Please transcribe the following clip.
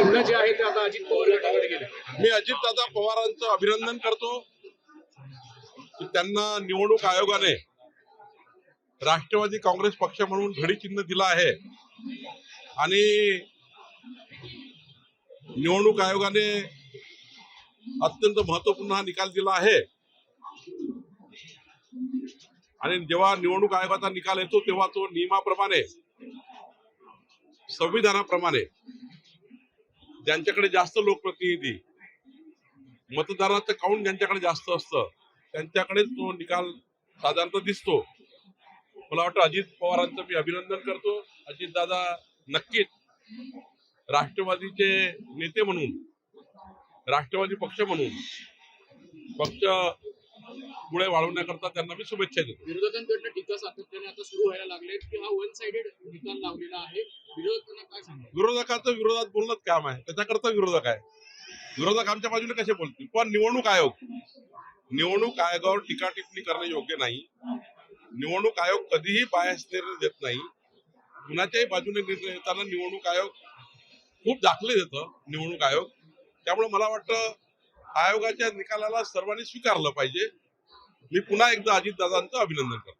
चिन्ह जे आहे ते आता अजित पवार गटाकडे गेले. मी अजितदादा पवारांचं अभिनंदन करतो. त्यांना निवडणूक आयोगाने राष्ट्रवादी काँग्रेस पक्ष म्हणून घडी चिन्ह दिलं आहे. आणि निवडणूक आयोगाने अत्यंत महत्त्वपूर्ण हा निकाल दिला आहे. आणि जेव्हा निवडणूक आयोगाचा निकाल येतो तेव्हा तो नियमाप्रमाणे संविधानाप्रमाणे ज्यांच्याकडे जास्त लोकप्रतिनिधी मतदाराचं काउंट ज्यांच्याकडे जास्त असतं त्यांच्याकडे तो निकाल साधारणतः दिसतो. मला वाटतं अजित पवारांचं मी अभिनंदन करतो. अजित दादा नक्कीच राष्ट्रवादीचे नेते म्हणून राष्ट्रवादी पक्ष म्हणून पक्ष पुढे वाढवण्याकरता त्यांना मी शुभेच्छा देतो. विरोधकांकडनं टीका सातत्याने आता सुरू व्हायला लागले की हा वन साइडेड निकाल लावलेला आहे. विरोधकाचं विरोधात बोलणंच काम आहे. त्याच्याकरता विरोधक आहे. विरोधक आमच्या बाजूने कसे बोलतील? पण निवडणूक आयोग निवडणूक आयोगावर टीका टिप्पणी करणे योग्य नाही. निवडणूक आयोग कधीही बायस निर्णय देत नाही. कुणाच्याही बाजूने निर्णय घेताना निवडणूक आयोग खूप दाखले देतं निवडणूक आयोग. त्यामुळे मला वाटतं आयोगाच्या निकालाला सर्वांनी स्वीकारलं पाहिजे. मी पुन्हा एकदा अजितदादांचं अभिनंदन करतो.